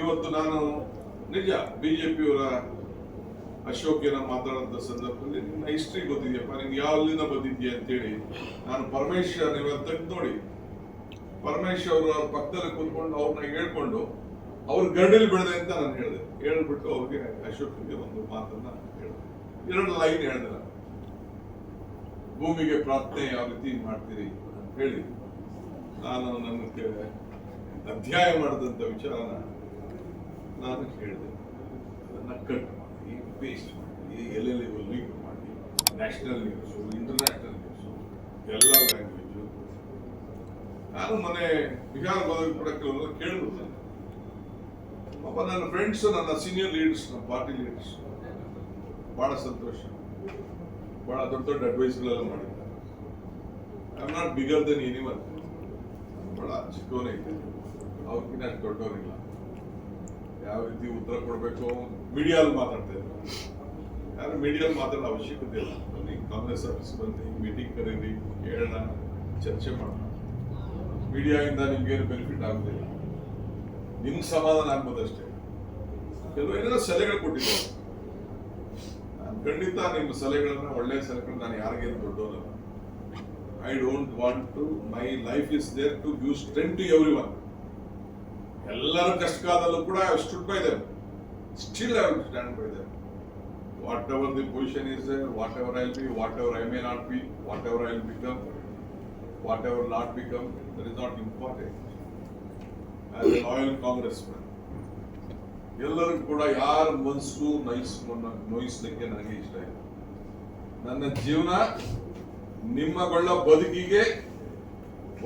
ಇವತ್ತು ನಾನು ನಿಜ ಬಿಜೆಪಿಯವರ ಏನ ಮಾತಾಡೋಂಥ ಸಂದರ್ಭದಲ್ಲಿ ನಿನ್ನ ಹಿಸ್ಟ್ರಿ ಗೊತ್ತಿದೆಯಪ್ಪ ನಿನ್ಗೆ ಯಾವಲ್ಲಿಂದ ಬಂದಿದ್ಯಾ ಅಂತೇಳಿ ನಾನು ಪರಮೇಶ್ವರ್ ನೀವು ತೆಗೆದು ನೋಡಿ. ಪರಮೇಶ್ ಅವರು ಪಕ್ಕದಲ್ಲಿ ಕೂತ್ಕೊಂಡು ಅವ್ರನ್ನ ಹೇಳ್ಕೊಂಡು ಅವ್ರ ಗರಡಲ್ಲಿ ಬೆಳೆದೆ ಅಂತ ನಾನು ಹೇಳಿದೆ. ಹೇಳ್ಬಿಟ್ಟು ಅವ್ರಿಗೆ ಅಶೋಕ್ಗೆ ಒಂದು ಮಾತನ್ನ ಹೇಳಿದೆ. ಎರಡು ಲೈನ್ ಹೇಳಿದೆ ಭೂಮಿಗೆ ಪ್ರಾರ್ಥನೆ ಯಾವ ರೀತಿ ಮಾಡ್ತೀರಿ ಅಂತ ಹೇಳಿ ನಾನು ನನ್ನ ಅಧ್ಯಾಯ ಮಾಡಿದಂಥ ವಿಚಾರನ ನಾನು ಹೇಳಿದೆ ನನ್ನ ಕಟ್ ಮಾಡಿ ಪೇಸ್ಟ್ ಮಾಡಿ ಎಲ್ಲೆಲ್ಲಿ ಲೀಕ್ ಮಾಡಿ ನ್ಯಾಷನಲ್ ನ್ಯೂಸು ಇಂಟರ್ನ್ಯಾಷನಲ್ ನ್ಯೂಸು ಎಲ್ಲ ಲ್ಯಾಂಗ್ವೇಜು ನಾನು ಮೊನ್ನೆ ಬಿಹಾರ್ ಹೋದಾಗ ಕೂಡ ಕೆಲವರು ಕೇಳಿದ್ರು ಪಾಪ ನನ್ನ ಫ್ರೆಂಡ್ಸ್ ನನ್ನ ಸೀನಿಯರ್ ಲೀಡರ್ಸ್ ನಮ್ಮ ಪಾರ್ಟಿ ಲೀಡರ್ಸ್ ಭಾಳ ಸಂತೋಷ. ಭಾಳ ದೊಡ್ಡ ದೊಡ್ಡ ಅಡ್ವೈಸ್ಗಳೆಲ್ಲ ಮಾಡಿದ್ದಾರೆ. I am not bigger than anyone ಬಹಳ ಚಿಕ್ಕವನೇ ಇದ್ದೆ. ಅವ್ರಿಗಿನ್ನ ದೊಡ್ಡವನಿಲ್ಲ ಯಾವ ರೀತಿ ಉತ್ತರ ಕೊಡಬೇಕು? ಮೀಡಿಯಲ್ಲಿ ಮಾತಾಡ್ತಾ ಇದ್ರು. ಯಾರು ಮೀಡಿಯಾದಲ್ಲಿ ಮಾತಾಡೋ ಅವಶ್ಯಕತೆ ಇಲ್ಲ. ಬನ್ನಿ, ಕಾಂಗ್ರೆಸ್ ಆಫೀಸ್ ಬನ್ನಿ ಮೀಟಿಂಗ್ ಕರೀರಿ, ಹೇಳೋಣ, ಚರ್ಚೆ ಮಾಡೋಣ. ಮೀಡಿಯಾದಿಂದ ನಿಮ್ಗೇನು ಬೆನಿಫಿಟ್ ಆಗೋದಿಲ್ಲ. ನಿಮ್ಗೆ ಸಮಾಧಾನ ಆಗ್ಬೋದಷ್ಟೇ ಕೆಲವು ಏನೇನೋ ಸಲಹೆಗಳು ಕೊಟ್ಟಿದ್ದಾರೆ. ನಾನು ಖಂಡಿತ ನಿಮ್ಮ ಸಲಹೆಗಳನ್ನ ಒಳ್ಳೆಯ ಸಲಹೆಗಳು ನಾನು ಯಾರಿಗೇನು ದೊಡ್ಡವಲ್ಲ I don't want to my life is there to give strength to everyone ಎಲ್ಲರ ಕಷ್ಟಕಾಲದಲ್ಲೂ ಕೂಡ I stood by them still I stand by them whatever the position is whatever I be whatever I may not be whatever I become whatever not become that is not important as a loyal Congress man ಎಲ್ಲರೂ ಕೂಡ ಯಾರ ಮನಸ್ಸು nice ನೋಯಿಸ್ಲಿಕ್ಕೆ ನನಗೆ ಇಷ್ಟ ಇಲ್ಲ. ನನ್ನ ಜೀವನ ನಿಮ್ಮಗಳ ಬದುಕಿಗೆ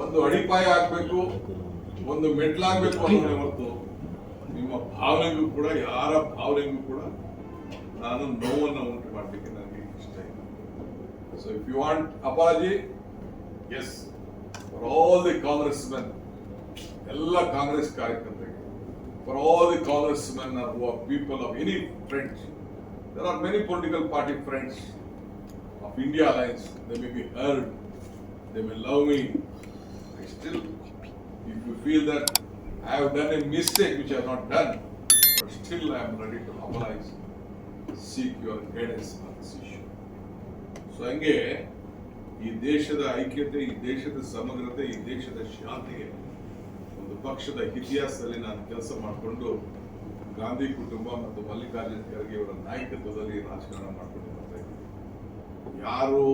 ಒಂದು ಅಡಿಪಾಯ ಆಗ್ಬೇಕು. ಒಂದು ಮೆಟ್ಲಾಗ್ಬೇಕು ಅನ್ನೋದೇ ಹೊರತು ನಿಮ್ಮ ಭಾವನೆಗೂ ಕೂಡ, ಯಾರ ಭಾವನೆಗೂ ಕೂಡ ನಾನು ನೋವನ್ನು ಉಂಟು ಮಾಡಲಿಕ್ಕೆ ನನಗೆ ಇಷ್ಟ ಇಲ್ಲ. So if you want apologies for all the Congress men ಎಲ್ಲ ಕಾಂಗ್ರೆಸ್ ಕಾರ್ಯಕರ್ತರಿಗೆ for all the Congress men who are people of any friends there are many political party friends of India alliance they may be hurt they may love me I still if you feel that I have done a mistake which I have not done, but still I am ready to apologize, seek your guidance on this issue. So ಹಂಗೆ ಈ ದೇಶದ ಐಕ್ಯತೆ ಈ ದೇಶದ ಸಮಗ್ರತೆ ಈ ದೇಶದ ಶಾಂತಿಗೆ ಒಂದು ಪಕ್ಷದ ಇತಿಹಾಸದಲ್ಲಿ ನಾನು ಕೆಲಸ ಮಾಡಿಕೊಂಡು ಗಾಂಧಿ ಕುಟುಂಬ ಮತ್ತು ಮಲ್ಲಿಕಾರ್ಜುನ ಖರ್ಗೆ ಅವರ ನಾಯಕತ್ವದಲ್ಲಿ ರಾಜಕಾರಣ ಮಾಡ್ಕೊಂಡು ಬರ್ತಾ ಇದ್ದೀನಿ ಯಾರು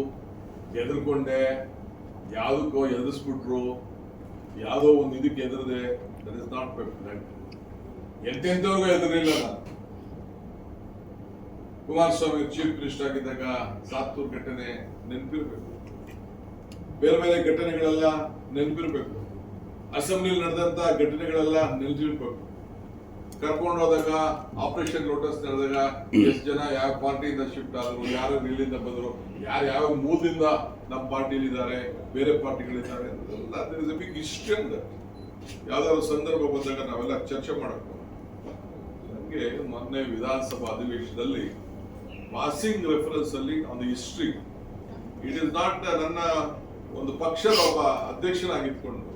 ಎದುರ್ಕೊಂಡೆ ಯಾವುದಕ್ಕೋ ಎದುರಿಸ್ಬಿಟ್ರು ಯಾವುದೋ ಒಂದು ಇದಕ್ಕೆ ಎದುರದೆ ದಟ್ ಇಸ್ ನಾಟ್ ಬ್ಲಡ್ ಎಂತೆಂಥವ್ರಿಗೂ ಎದುರಿಲ್ಲ ಕುಮಾರಸ್ವಾಮಿ ಚೀಫ್ ಮಿನಿಸ್ಟರ್ ಆಗಿದ್ದಾಗ ಸಾತ್ತೂರ್ ಘಟನೆ ನೆನಪಿರಬೇಕು. ಬೇರೆ ಬೇರೆ ಘಟನೆಗಳೆಲ್ಲ ನೆನಪಿರಬೇಕು. ಅಸೆಂಬ್ಲಿ ನಡೆದಂತ ಘಟನೆಗಳೆಲ್ಲ ನೆನಪಿರ್ಬೇಕು. ಕರ್ಕೊಂಡು ಹೋದಾಗ ಆಪರೇಷನ್ ಲೋಟಸ್ ನಡೆದಾಗ ಎಷ್ಟು ಜನ ಯಾವ ಪಾರ್ಟಿಯಿಂದ ಶಿಫ್ಟ್ ಆದ್ರು, ಯಾರು ಇಲ್ಲಿಂದ ಬಂದ್ರು, ಯಾರು ಯಾವ ಮೂಲದಿಂದ ನಮ್ಮ ಪಾರ್ಟಿಲಿ ಇದ್ದಾರೆ ಬೇರೆ ಪಾರ್ಟಿಗಳಿದ್ದಾರೆ ಬಿಗ್ ಹಿಸ್ಟ್ರಿ ಯಾವ್ದಾದ್ರು ಸಂದರ್ಭ ಬಂದಾಗ ನಾವೆಲ್ಲ ಚರ್ಚೆ ಮಾಡಬೇಕು. ನನಗೆ ಮೊನ್ನೆ ವಿಧಾನಸಭಾ ಅಧಿವೇಶನದಲ್ಲಿ ಪಾಸಿಂಗ್ ರೆಫರೆನ್ಸ್ ಅಲ್ಲಿ ಒಂದು ಹಿಸ್ಟ್ರಿ ಇಟ್ ಇಸ್ ನಾಟ್ ನನ್ನ ಒಂದು ಪಕ್ಷದ ಒಬ್ಬ ಅಧ್ಯಕ್ಷನಾಗಿದ್ಕೊಂಡು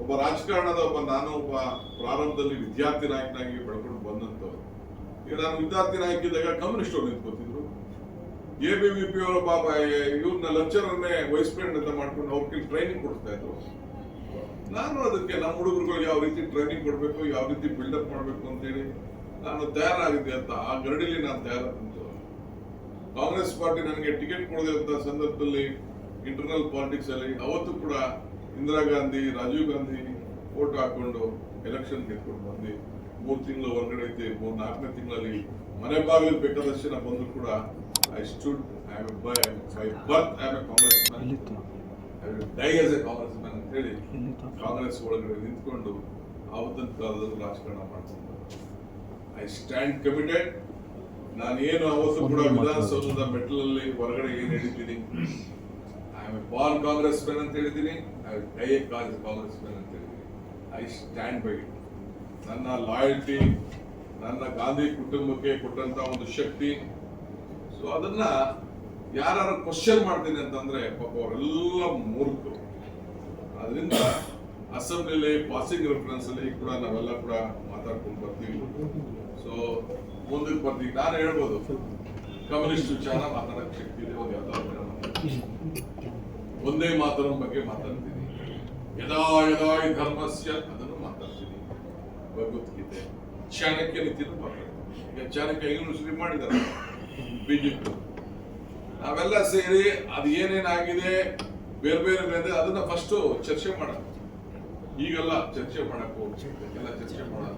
ಒಬ್ಬ ರಾಜಕಾರಣದ ಒಬ್ಬ ನಾನು ಒಬ್ಬ ಪ್ರಾರಂಭದಲ್ಲಿ ವಿದ್ಯಾರ್ಥಿ ನಾಯಕನಾಗಿ ಬೆಳ್ಕೊಂಡು ಬಂದಂತವ್ರು ಈಗ ನಾನು ವಿದ್ಯಾರ್ಥಿ ನಾಯಕ ಇದ್ದಾಗ ಕಮ್ಯುನಿಸ್ಟ್ ಅವ್ರು ನಿಂತ್ಕೋತಿದ್ರು. ಎ ಬಿ ವಿ ಪಿ ಅವರ ಬಾಬಾ ಇವ್ರನ್ನ ಲೆಕ್ಚರನ್ನೇ ವೈಸ್ ಪ್ರೆಸಿಡೆಂಟ್ ಅಂತ ಮಾಡ್ಕೊಂಡು ಅವ್ರಿಗೆ ಟ್ರೈನಿಂಗ್ ಕೊಡ್ತಾ ಇದ್ರು. ನಾನು ಅದಕ್ಕೆ ನಮ್ಮ ಹುಡುಗರುಗಳಿಗೆ ಯಾವ ರೀತಿ ಟ್ರೈನಿಂಗ್ ಕೊಡಬೇಕು, ಯಾವ ರೀತಿ ಬಿಲ್ಡಪ್ ಮಾಡಬೇಕು ಅಂತೇಳಿ ನಾನು ತಯಾರಾಗಿದ್ದೆ ಅಂತ ಆ ಗರಡಿಲಿ ನಾನು ತಯಾರಾದಂತ ಕಾಂಗ್ರೆಸ್ ಪಾರ್ಟಿ ನನಗೆ ಟಿಕೆಟ್ ಕೊಡದಿರುವಂತಹ ಸಂದರ್ಭದಲ್ಲಿ ಇಂಟರ್ನಲ್ ಪಾಲಿಟಿಕ್ಸ್ ಅಲ್ಲಿ, ಅವತ್ತು ಕೂಡ ಇಂದಿರಾ ಗಾಂಧಿ ರಾಜೀವ್ ಗಾಂಧಿ ವೋಟ್ ಹಾಕೊಂಡು ಎಲೆಕ್ಷನ್ ಗೆದ್ಕೊಂಡು ಬಂದು ಮೂರು ತಿಂಗಳು ಹೊರಗಡೆ ಐತೆ ಮೂರ್ ನಾಲ್ಕನೇ ತಿಂಗಳಲ್ಲಿ ಮನೆ ಬಾಗಿಲು ಬೇಕಾದಷ್ಟು ಜನ ಬಂದ್ರು ಕೂಡ I stood I by by birth I a Congress die as a Congress man ಅಂತ ಹೇಳಿ ಕಾಂಗ್ರೆಸ್ ಒಳಗಡೆ ನಿಂತ್ಕೊಂಡು ಆವತ್ತಿನ ಕಾಲದಲ್ಲಿ ರಾಜಕಾರಣ ಮಾಡ್ಕೊಂಡು ಐ ಸ್ಟ್ಯಾಂಡ್ ಕಮಿಟೆಡ್ ನಾನು ಏನು ಅವತ್ತು ಕೂಡ ವಿಧಾನಸೌಧದ ಮೆಟ್ಟಲಲ್ಲಿ ಹೊರಗಡೆ ಏನು ಹೇಳಿದ್ದೀನಿ ಐ ಬಾಲ್ ಕಾಂಗ್ರೆಸ್ ಮ್ಯಾನ್ ಅಂತ ಹೇಳಿದ್ದೀನಿ. I die a Congress man ಅಂತ ಹೇಳಿದ್ದೀನಿ. ಐ ಸ್ಟ್ಯಾಂಡ್ ಬೈ ಇಟ್ ನನ್ನ ಲಾಯಲ್ಟಿ ನನ್ನ ಗಾಂಧಿ ಕುಟುಂಬಕ್ಕೆ ಕೊಟ್ಟಂತ ಒಂದು ಶಕ್ತಿ. ಸೊ ಅದನ್ನ ಯಾರು ಕ್ವಶನ್ ಮಾಡ್ತೀನಿ ಅಂತಂದ್ರೆ ಪಾಪ ಅವರೆಲ್ಲ ಮೂರ್ಖರು. ಅದರಿಂದ ಅಸೆಂಬ್ಲಿಲಿ ಪಾಸಿಂಗ್ ರೆಫರೆನ್ಸ್ ಅಲ್ಲಿ ಕೂಡ ನಾವೆಲ್ಲ ಕೂಡ ಮಾತಾಡ್ಕೊಂಡು ಬರ್ತೀವಿ. ಸೊ ಮುಂದಕ್ಕೆ ಬರ್ತೀವಿ. ನಾನು ಹೇಳ್ಬೋದು. ಕಮ್ಯುನಿಸ್ಟ್ ವಿಚಾರ ಮಾತಾಡಕ್ ಶಕ್ತಿ ಇದೆ. ಒಂದು ಯಾವ್ದಾದ್ರು ಒಂದೇ ಮಾತರ ಬಗ್ಗೆ ಮಾತಾಡ್ತೀನಿ. ಯದಾ ಯದಾ ಧರ್ಮಸ್ಯ ಅದನ್ನು ಮಾತಾಡ್ತೀನಿ. ಭಗವದ್ಗೀತೆ. ಚಾಣಕ್ಯ ನೀತಿಯನ್ನು ಮಾತಾಡ್ತೀನಿ ಈಗ ಚಾಣಕ್ಯ ಶ್ರೀ ಮಾಡಿದ್ದಾರೆ. ಬಿಜೆಪಿ ನಾವೆಲ್ಲ ಸೇರಿ ಅದು ಏನೇನಾಗಿದೆ, ಬೇರೆ ಬೇರೆ ಅದನ್ನ ಫಸ್ಟ್ ಚರ್ಚೆ ಮಾಡೋಣ. ಈಗೆಲ್ಲ ಚರ್ಚೆ ಮಾಡಕ್ ಎಲ್ಲ ಚರ್ಚೆ ಮಾಡೋಣ.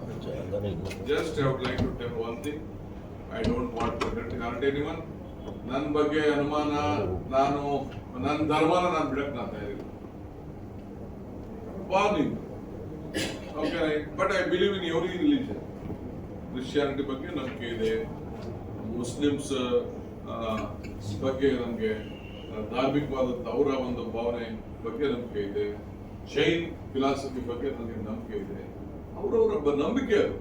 Just I would like to tell one thing I don't want to anyone ನನ್ನ ಬಗ್ಗೆ ಅನುಮಾನ, ನಾನು ನನ್ನ ಧರ್ಮನ ನಾನು ಬಿಡಕ್ warning okay but I believe in every religion Christianity ಬಗ್ಗೆ ನಂಬಿಕೆ ಇದೆ. ಮುಸ್ಲಿಮ್ಸ್ ಬಗ್ಗೆ ನಮಗೆ ಧಾರ್ಮಿಕವಾದಂಥ ಅವರ ಒಂದು ಭಾವನೆ ಬಗ್ಗೆ ನಂಬಿಕೆ ಇದೆ. ಜೈನ್ ಫಿಲಾಸಫಿ ಬಗ್ಗೆ ನನಗೆ ನಂಬಿಕೆ ಇದೆ. ಅವರವರ ನಂಬಿಕೆ ಅದು.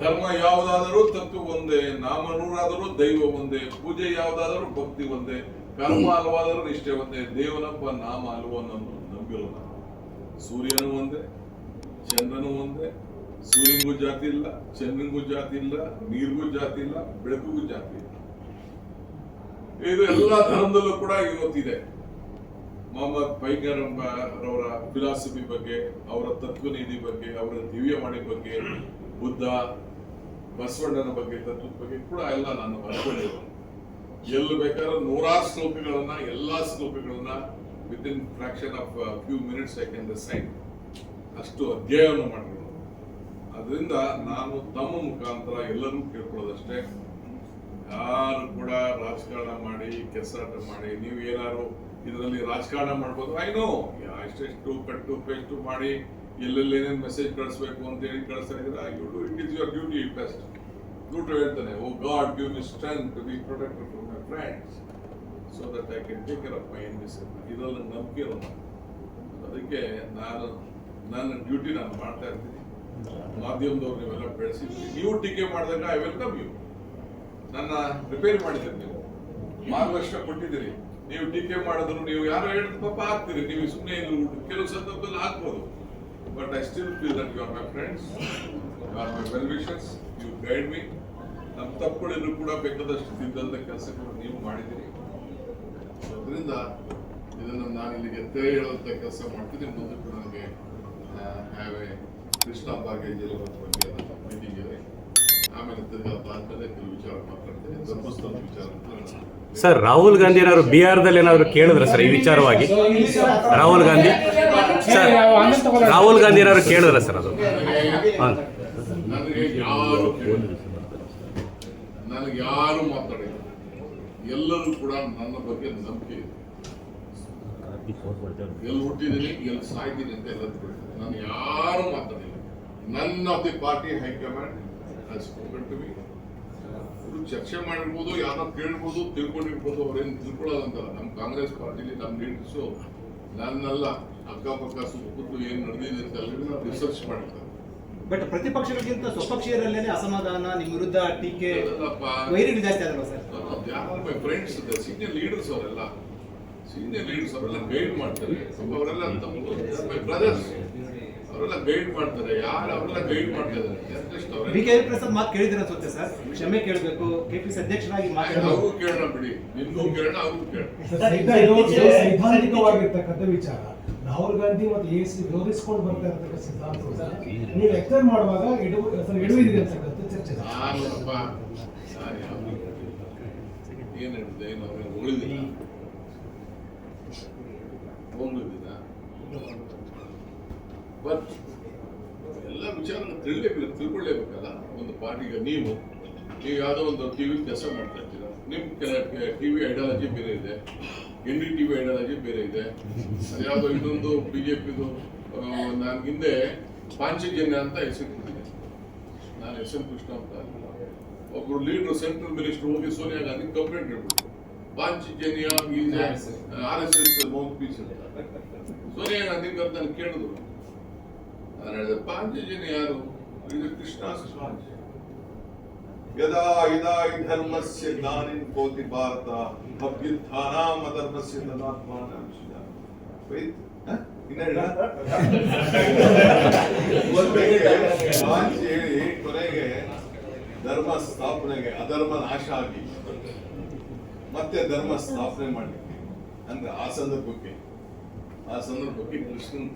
ಧರ್ಮ ಯಾವುದಾದರೂ ತತ್ವ ಒಂದೇ, ನಾಮ ನೂರಾದರೂ ದೈವ ಒಂದೇ, ಪೂಜೆ ಯಾವುದಾದರೂ ಭಕ್ತಿ ಒಂದೇ, ಕರ್ಮ ಅಲ್ವಾದರೂ ನಿಷ್ಠೆ ಒಂದೇ ದೇವನಪ್ಪ ನಾಮ ಅಲ್ವ ಅನ್ನೋದು ನಂಬಿರೋ ಸೂರ್ಯನೂ ಸೂರ್ಯನು ಒಂದೇ, ಚಂದ್ರನು ಒಂದೇ, ಸೂರ್ಯನಿಗೂ ಜಾತಿ ಇಲ್ಲ, ಚಂದ್ರನಿಗೂ ಜಾತಿ ಇಲ್ಲ, ನೀರಿಗೂ ಜಾತಿ ಇಲ್ಲ, ಬೆಳಕಿಗೂ ಜಾತಿ ಇಲ್ಲ. ಇದು ಎಲ್ಲ ಧರ್ಮದಲ್ಲೂ ಕೂಡ ಇವತ್ತಿದೆ. ಮೊಹಮ್ಮದ್ ಅವರ ಫಿಲಾಸಫಿ ಬಗ್ಗೆ, ಅವರ ತತ್ವನೀತಿ ಬಗ್ಗೆ, ಅವರ ದಿವ್ಯವಾಣಿ ಬಗ್ಗೆ, ಬುದ್ಧ, ಬಸವಣ್ಣನ ಬಗ್ಗೆ, ತತ್ವದ ಬಗ್ಗೆ ಕೂಡ ಎಲ್ಲ ನಾನು ಅನ್ಕೊಂಡಿರೋನು ಎಲ್ಲಿ ಬೇಕಾದ್ರೆ ನೂರಾರು ಶ್ಲೋಕಗಳನ್ನ, ಎಲ್ಲಾ ಶ್ಲೋಕಗಳನ್ನ with in fraction of few minutes I can decide ಅಷ್ಟು ಅಧ್ಯಯನ ಮಾಡಿರೋದು. ಅದರಿಂದ ನಾನು ತಮ್ಮ ಮುಖಾಂತರ ಎಲ್ಲರೂ ಕೇಳ್ಕೊಳ್ಳೋದಷ್ಟೇ. ಯಾರು ಕೂಡ ರಾಜಕಾರಣ ಮಾಡಿ, ಕೆಸಾಟ ಮಾಡಿ, ನೀವು ಏನಾದ್ರು ಇದರಲ್ಲಿ ರಾಜಕಾರಣ ಮಾಡ್ಬೋದು. ಐ ನೋ ಎಷ್ಟೆಷ್ಟು ಕಟ್ಟು ಪೇಸ್ಟು ಮಾಡಿ ಎಲ್ಲೆಲ್ಲಿ ಏನೇನು ಮೆಸೇಜ್ ಕಳಿಸ್ಬೇಕು ಅಂತ ಹೇಳಿ ಕಳಿಸ್ತಾ ಇದ್ದಾರೆ it is your duty best route ಹೇಳ್ತಾನೆ O God give me strength to be protected from my friends so that I can take care of my enemies ಇದರಲ್ಲಿ ನಂಬಿಕೆ ಇರೋಲ್ಲ. ಅದಕ್ಕೆ ನಾನು, ನನ್ನ ಡ್ಯೂಟಿ ನಾನು ಮಾಡ್ತಾ ಇರ್ತೀನಿ. ಮಾಧ್ಯಮದವ್ರು ನೀವೆಲ್ಲ ಬೆಳೆಸಿದ್ರಿ ನೀವು ಟೀಕೆ ಮಾಡಿದಾಗ ಐ ವೆಲ್ಕಮ್ ಯು ನನ್ನ ರಿಪೇರ್ ಮಾಡಿದ್ದೀರಿ ನೀವು. ಮಾರ್ಗದರ್ಶನ ಕೊಟ್ಟಿದ್ದೀರಿ. ನೀವು ಟೀಕೆ ಮಾಡಿದ್ರು, ನೀವು ಯಾರು ಹೇಳಿದ್ರು, ಪಾಪ ಹಾಕ್ತೀರಿ ನೀವು ಸುಮ್ಮನೆ ಇದು ಕೆಲವು ಸಂದರ್ಭದಲ್ಲಿ ಹಾಕ್ಬೋದು but I still feel that you are my friends you are my well wishes you guide me ನಮ್ಮ ತಪ್ಪುಗಳಿದ್ರು ಕೂಡ ಬೇಕಾದಷ್ಟು ತಿದ್ದಂತ ಕೆಲಸಗಳು ನೀವು ಮಾಡಿದ್ದೀರಿ. ಅದರಿಂದ ಇದನ್ನು ನಾನು ಇಲ್ಲಿಗೆ ತೆರೆ ಹೇಳುವಂಥ ಕೆಲಸ ಮಾಡ್ತೀನಿ ಮುಂದಕ್ಕೆ ನನಗೆ ಹ್ಯಾವ್ ಎ ಕೃಷ್ಣ ಬಾಗೇಜ್ ಬಗ್ಗೆ ಆಮೇಲೆ ವಿಚಾರ ಸರ್, ರಾಹುಲ್ ಗಾಂಧಿ ಏನಾದ್ರು ಬಿಹಾರದಲ್ಲಿ ಏನಾದ್ರು ಕೇಳಿದ್ರ ಸರ್, ಈ ವಿಚಾರವಾಗಿ? ರಾಹುಲ್ ಗಾಂಧಿ? ಸರ್, ರಾಹುಲ್ ಗಾಂಧಿ ಏನಾದ್ರು ಕೇಳಿದ್ರ ಸರ್ ಅದು? ನನಗೆ ಯಾರು. ನನಗೆ ಯಾರು ಮಾತಾಡಿಲ್ಲ. ಎಲ್ಲರೂ ಕೂಡ ನನ್ನ ಬಗ್ಗೆ ನಂಬಿಕೆ ಎಲ್ಲಿ ಹುಟ್ಟಿದ್ದೀನಿ, ಎಲ್ಲಿ ಸಾಯ್ತೀನಿ ಅಂತ ಎಲ್ಲ ತಿಳ್ಕೊಳ್ತಾರೆ. ನಾನು ಯಾರು ಮಾತಾಡಿಲ್ಲ. ನನ್ನ the party high command spoken to me ಅವರು ಚರ್ಚೆ ಮಾಡಿರ್ಬೋದು ಯಾರೋ ಕೇಳ್ಬೋದು ತಿಳ್ಕೊಂಡಿರ್ಬೋದು ಅವ್ರೇನು ತಿಳ್ಕೊಳ್ಳೋದಂತಲ್ಲ. ನಮ್ಮ ಕಾಂಗ್ರೆಸ್ ಪಾರ್ಟಿಲಿ ನಮ್ಮ ಲೀಡರ್ಸು ನನ್ನಲ್ಲ ಅಕ್ಕಪಕ್ಕ ಸುತ್ತಮುತ್ತಲು ಏನು ನಡೆದಿದೆ ಅಂತ ಎಲ್ಲ ರಿಸರ್ಚ್ ಮಾಡಿರ್ತಾರೆ. ಬಟ್ ಪ್ರತಿಪಕ್ಷಗಳಿಗಿಂತ ಸ್ವಪಕ್ಷೀಯರಲ್ಲೇನೆ ಅಸಮಾಧಾನ ನಿಮ್ಮ ವಿರುದ್ಧ ಟೀಕೆ. ವೈರಿಗಳು ಜಾಸ್ತಿ sir? My friends senior leaders ಅವರೆಲ್ಲ ಸೀನಿಯರ್ ಲೀಡರ್ಸ್ ಅವರೆಲ್ಲ ಗೈಡ್ ಮಾಡ್ತಾರೆ. ಅವರೆಲ್ಲ ಮೈ ಬ್ರದರ್ಸ್ ಅವರೆಲ್ಲ ಗೈಡ್ ಮಾಡ್ತಾರೆ ಯಾರು ಅವರೆಲ್ಲ ಗೈಡ್ ಮಾಡ್ತಾ ಇದ್ದಾರೆ ಬಿ ಕೆ ಪ್ರಸಾದ್ ಮಾತು ಕೇಳಿದಿರ ಅನ್ಸುತ್ತೆ ಸರ್? ಕ್ಷಮೆ ಕೇಳಬೇಕು. ಕೆಪಿಸಿ ಅಧ್ಯಕ್ಷರಾಗಿ ಮಾತಾಡೋದು. ಕೇಳೋಣ ಬಿಡಿ. ನಿಮ್ಗೂ ಕೇಳೋಣ ಅವ್ರಿಗೂ ಕೇಳೋಣ ಸೈದ್ಧಾಂತಿಕವಾಗಿರ್ತಕ್ಕಂಥ ವಿಚಾರ. ರಾಹುಲ್ ಗಾಂಧಿ ಮತ್ತು ಎ ಸಿ ವಿರೋಧಿಸ್ಕೊಂಡು ಬರ್ತಾ ಇರತಕ್ಕ ಸಿದ್ಧಾಂತ ನೀವು ಎಕ್ಸ್ಪ್ಲೇನ್ ಮಾಡುವಾಗ ಇಡು ಸರ್ ಇಡುವಿದಿದೆ ಅಂತಕ್ಕಂಥ ಚರ್ಚೆ ನಾನಪ್ಪ ನಾನು ಯಾವ್ದು ಏನ್ ಹೇಳಿದೆ ಏನು ಅವ್ರಿಗೆ ಉಳಿದಿಲ್ಲ ಹೋಗ್ಲಿಲ್ಲ ಬಟ್ ಎಲ್ಲ ವಿಚಾರ ತಿಳಿಲೇಬೇಕು ತಿಳ್ಕೊಳ್ಳೇಬೇಕಲ್ಲ ಪಾರ್ಟಿಗೆ ನೀವು ನೀವು ಯಾವುದೋ ಒಂದು ಟಿವಿ ಕೆಲಸ ಮಾಡ್ತಾ ಇರ್ತೀರ ನಿಮ್ಮ ಕೆಲ ಟಿವಿ ಐಡಿಯಾಲಜಿ ಬೇರೆ ಇದೆ. ಎನ್ ಡಿ ಟಿವಿ ಐಡಿಯಾಲಜಿ ಬೇರೆ ಇದೆ. ಯಾವುದೋ ಇನ್ನೊಂದು ಬಿ ಜೆ ಪಿದು ನಾನು ಹಿಂದೆ ಪಾಂಚಜನ್ಯ ಅಂತ ಹೆಸರಿಟ್ಟಿದ್ದೆ ನಾನು ಎಸ್ ಎಂ ಕೃಷ್ಣ ಅಂತ. ಒಬ್ರು ಲೀಡರ್ ಸೆಂಟ್ರಲ್ ಮಿನಿಸ್ಟರ್ ಹೋಗಿ ಸೋನಿಯಾ ಗಾಂಧಿ ಕಂಪ್ಲೇಂಟ್ ಹೇಳ್ಬಿಟ್ಟು Panchajanya R S S mouthpiece ಅಂತ. ಸೋನಿಯಾ ಗಾಂಧಿ ಅಂತ ನಾನು ಕೇಳಿದ್ರು. ನಾನು ಹೇಳಿದೆ, ಪಾಂಚಜನ್ಯ ಯಾರು? ಇದು ಕೃಷ್ಣ. ಯದಾ ಹಿ ಧರ್ಮಸ್ಯ ಜ್ಞಾನಿನ್ ಕೋತಿ ಭಾರತ ಅಭ್ಯುತ್ಥಾನಾಂ ಅಧರ್ಮಸ್ಯ ತದಾತ್ಮಾನ ಇನ್ನ ಹೇಳ? ಕೊನೆಗೆ ಧರ್ಮ ಸ್ಥಾಪನೆಗೆ ಅಧರ್ಮ ನಾಶ ಆಗಿ. ಮತ್ತೆ ಧರ್ಮ ಸ್ಥಾಪನೆ ಮಾಡಲಿಕ್ಕೆ, ಅಂದ್ರೆ ಆ ಸಂದರ್ಭಕ್ಕೆ. ಆ ಸಂದರ್ಭಕ್ಕೆ ಕೃಷ್ಣನ್